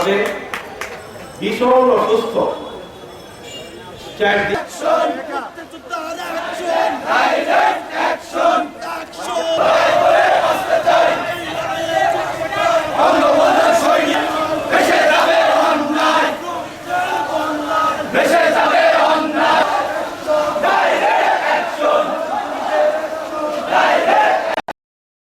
ভাবে ভীষণ অসুস্থ।